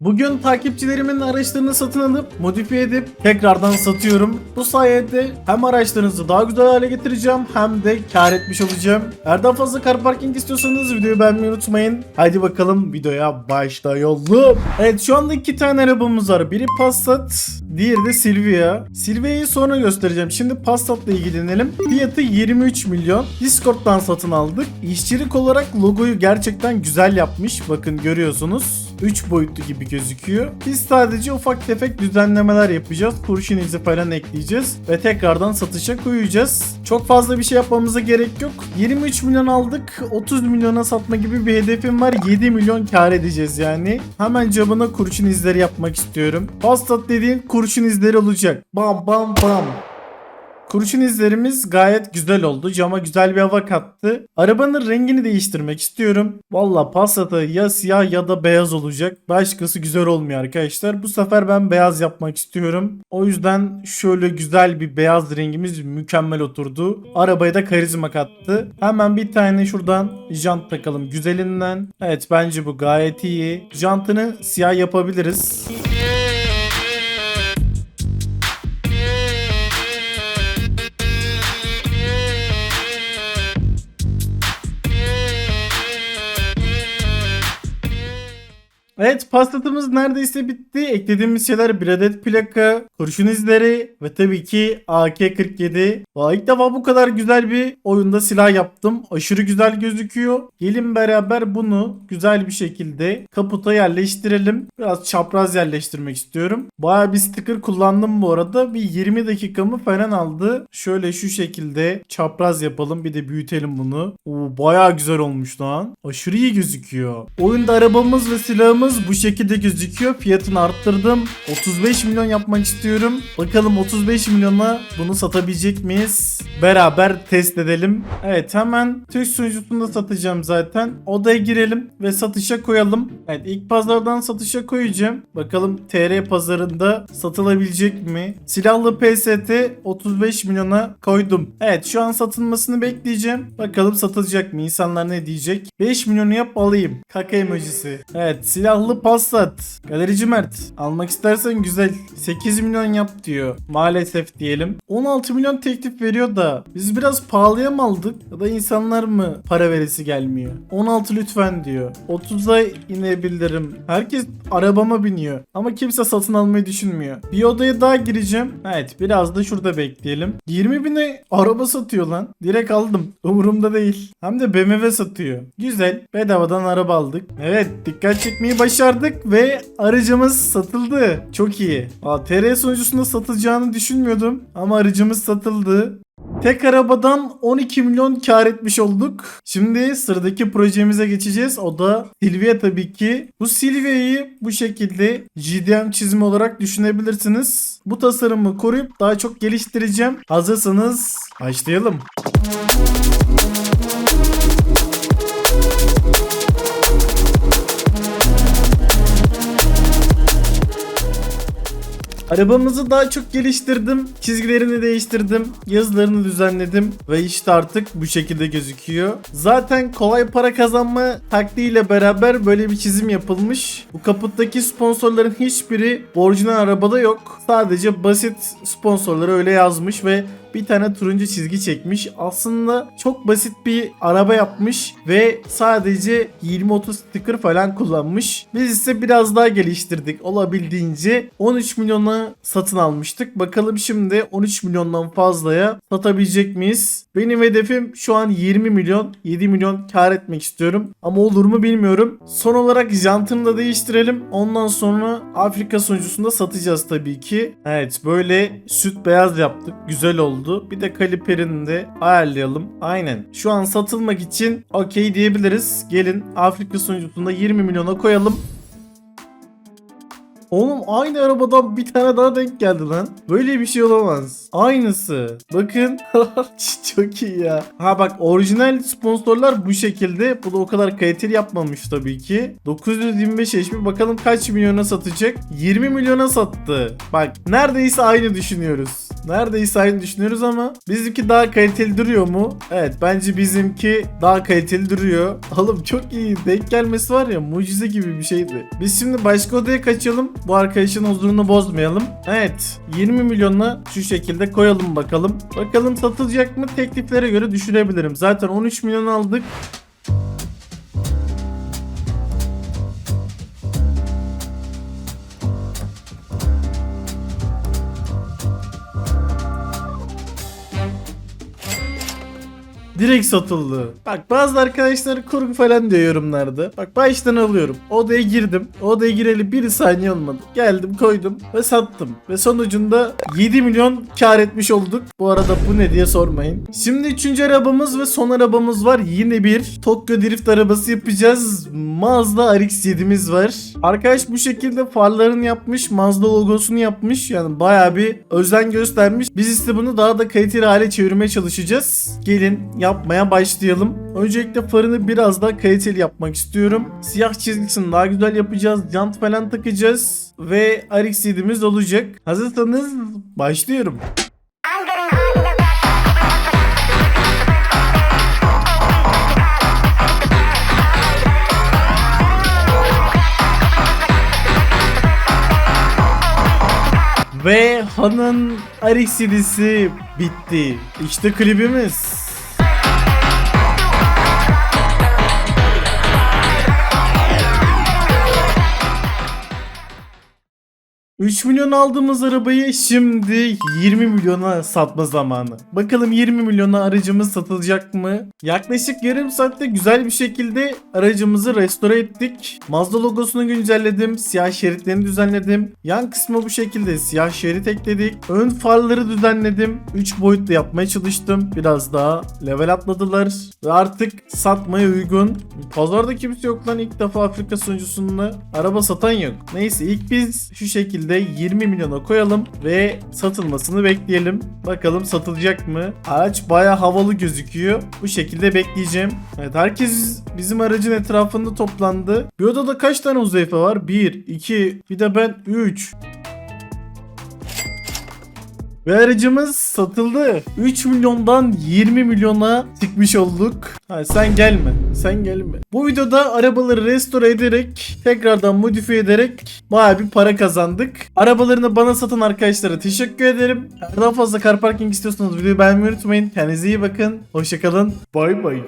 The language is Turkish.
Bugün takipçilerimin araçlarını satın alıp modifiye edip tekrardan satıyorum. Bu sayede hem araçlarınızı daha güzel hale getireceğim hem de kar etmiş olacağım. Eğer daha fazla car parking istiyorsanız videoyu beğenmeyi unutmayın. Haydi bakalım videoya başlayalım. Evet şu anda iki tane arabamız var. Biri Passat, diğeri de Silvia. Silvia'yı sonra göstereceğim. Şimdi Passat'la ilgilenelim. Fiyatı 23 milyon. Discord'dan satın aldık. İşçilik olarak logoyu gerçekten güzel yapmış. Bakın görüyorsunuz. 3 boyutlu gibi gözüküyor. Biz sadece ufak tefek düzenlemeler yapacağız. Kurşun izi falan ekleyeceğiz ve tekrardan satışa koyacağız. Çok fazla bir şey yapmamıza gerek yok. 23 milyon aldık. 30 milyona satma gibi bir hedefim var. 7 milyon kar edeceğiz yani. Hemen camına kurşun izleri yapmak istiyorum. Passat dediğin kurşun izleri olacak. Bam bam bam. Kurşun izlerimiz gayet güzel oldu. Cama güzel bir hava kattı. Arabanın rengini değiştirmek istiyorum. Valla Passat'ı ya siyah ya da beyaz olacak. Başkası güzel olmuyor arkadaşlar. Bu sefer ben beyaz yapmak istiyorum. O yüzden şöyle güzel bir beyaz rengimiz mükemmel oturdu. Arabaya da karizma kattı. Hemen bir tane şuradan jant takalım güzelinden. Evet bence bu gayet iyi. Jantını siyah yapabiliriz. Evet pastatımız neredeyse bitti. Eklediğimiz şeyler bir adet plaka, kurşun izleri ve tabii ki AK-47. Vay, ilk defa bu kadar güzel bir oyunda silah yaptım. Aşırı güzel gözüküyor. Gelin beraber bunu güzel bir şekilde kaputa yerleştirelim. Biraz çapraz yerleştirmek istiyorum. Baya bir sticker kullandım bu arada. Bir 20 dakikamı falan aldı. Şöyle şu şekilde çapraz yapalım. Bir de büyütelim bunu. Oo, baya güzel olmuş lan. Aşırı iyi gözüküyor. Oyunda arabamız ve silahımız bu şekilde gözüküyor. Fiyatını arttırdım. 35 milyon yapmak istiyorum. Bakalım 35 milyona bunu satabilecek miyiz? Beraber test edelim. Evet hemen Türk sunucusunda satacağım zaten. Odaya girelim ve satışa koyalım. Evet ilk pazardan satışa koyacağım. Bakalım TR pazarında satılabilecek mi? Silahlı PST 35 milyona koydum. Evet şu an satılmasını bekleyeceğim. Bakalım satılacak mı? İnsanlar ne diyecek? 5 milyonu yap alayım. Kaka emojisi. Evet silahlı Passat. Galerici Mert. Almak istersen güzel. 8 milyon yap diyor. Maalesef diyelim. 16 milyon teklif veriyor da biz biraz pahalıya mı aldık? Ya da insanlar mı para verisi gelmiyor? 16 lütfen diyor. 30'a inebilirim. Herkes arabama biniyor. Ama kimse satın almayı düşünmüyor. Bir odaya daha gireceğim. Evet biraz da şurada bekleyelim. 20 bine araba satıyor lan. Direkt aldım. Umurumda değil. Hem de BMW satıyor. Güzel. Bedavadan araba aldık. Evet dikkat çekmeyi başardık ve aracımız satıldı. Çok iyi. Aa, TR sunucusunda satılacağını düşünmüyordum. Ama aracımız satıldı. Tek arabadan 12 milyon kar etmiş olduk. Şimdi sıradaki projemize geçeceğiz. O da Silvia tabii ki. Bu Silvia'yı bu şekilde GDM çizimi olarak düşünebilirsiniz. Bu tasarımı koruyup daha çok geliştireceğim. Hazırsanız başlayalım. Arabamızı daha çok geliştirdim. Çizgilerini değiştirdim. Yazılarını düzenledim. Ve işte artık bu şekilde gözüküyor. Zaten kolay para kazanma taktiğiyle beraber böyle bir çizim yapılmış. Bu kaputtaki sponsorların hiçbiri orijinal arabada yok. Sadece basit sponsorları öyle yazmış ve bir tane turuncu çizgi çekmiş. Aslında çok basit bir araba yapmış ve sadece 20-30 sticker falan kullanmış. Biz ise biraz daha geliştirdik olabildiğince 13 milyona satın almıştık. Bakalım şimdi 13 milyondan fazlaya satabilecek miyiz? Benim hedefim şu an 20 milyon 7 milyon kar etmek istiyorum. Ama olur mu bilmiyorum. Son olarak jantını da değiştirelim. Ondan sonra Afrika sunucusunda satacağız tabii ki. Evet böyle süt beyaz yaptık. Güzel oldu oldu. Bir de kaliperini de ayarlayalım. Aynen. Şu an satılmak için okey diyebiliriz. Gelin Afrika sunucusunda 20 milyona koyalım. Oğlum aynı arabadan bir tane daha denk geldi lan. Böyle bir şey olamaz. Aynısı. Bakın. Çok iyi ya. Ha bak orijinal sponsorlar bu şekilde. Bu da o kadar kaliteli yapmamış tabii ki. 925 HP bakalım kaç milyona satacak. 20 milyona sattı. Bak neredeyse aynı düşünüyoruz. Neredeyse aynı düşünüyoruz ama bizimki daha kaliteli duruyor mu? Evet bence bizimki daha kaliteli duruyor. Oğlum çok iyi. Denk gelmesi var ya mucize gibi bir şeydi. Biz şimdi başka odaya kaçalım. Bu arkadaşın huzurunu bozmayalım. Evet 20 milyonla şu şekilde koyalım bakalım. Bakalım satılacak mı? Tekliflere göre düşürebilirim. Zaten 13 milyon aldık. Direkt satıldı. Bak bazı arkadaşlar kurgu falan diyor yorumlarda. Bak baştan alıyorum. Odaya girdim. Odaya gireli bir saniye olmadı. Geldim koydum ve sattım. Ve sonucunda 7 milyon kar etmiş olduk. Bu arada bu ne diye sormayın. Şimdi üçüncü arabamız ve son arabamız var. Yine bir Tokyo Drift arabası yapacağız. Mazda RX-7'miz var. Arkadaş bu şekilde farlarını yapmış. Mazda logosunu yapmış. Yani baya bir özen göstermiş. Biz ise bunu daha da kaliteli hale çevirmeye çalışacağız. Gelin yapmaya başlayalım. Öncelikle farını biraz daha kaliteli yapmak istiyorum. Siyah çizgisini daha güzel yapacağız. Jant falan takacağız. Ve RX-7'miz olacak. Hazırsanız başlıyorum. Ve Han'ın RX-7'si bitti. İşte klibimiz. ...3 milyon aldığımız arabayı şimdi 20 milyona satma zamanı. Bakalım 20 milyona aracımız satılacak mı? Yaklaşık yarım saatte güzel bir şekilde aracımızı restore ettik. Mazda logosunu güncelledim. Siyah şeritlerini düzenledim. Yan kısmı bu şekilde siyah şerit ekledik. Ön farları düzenledim. 3 boyutlu yapmaya çalıştım. Biraz daha level atladılar. Ve artık satmaya uygun. Pazarda kimse yok lan ilk defa Afrika sunucusunda araba satan yok. Neyse ilk biz şu şekilde 20 milyona koyalım ve satılmasını bekleyelim. Bakalım satılacak mı? Araç baya havalı gözüküyor. Bu şekilde bekleyeceğim. Evet herkes bizim aracın etrafında toplandı. Bir odada kaç tane uzayfa var? 1, 2, bir de ben 3. Ve aracımız satıldı. 3 milyondan 20 milyona çıkmış olduk. Ha, sen gelme. Sen gelme. Bu videoda arabaları restore ederek, tekrardan modifiye ederek baya bir para kazandık. Arabalarını bana satan arkadaşlara teşekkür ederim. Daha fazla car parking istiyorsanız videoyu beğenmeyi unutmayın. Kendinize iyi bakın. Hoşçakalın. Bay bay.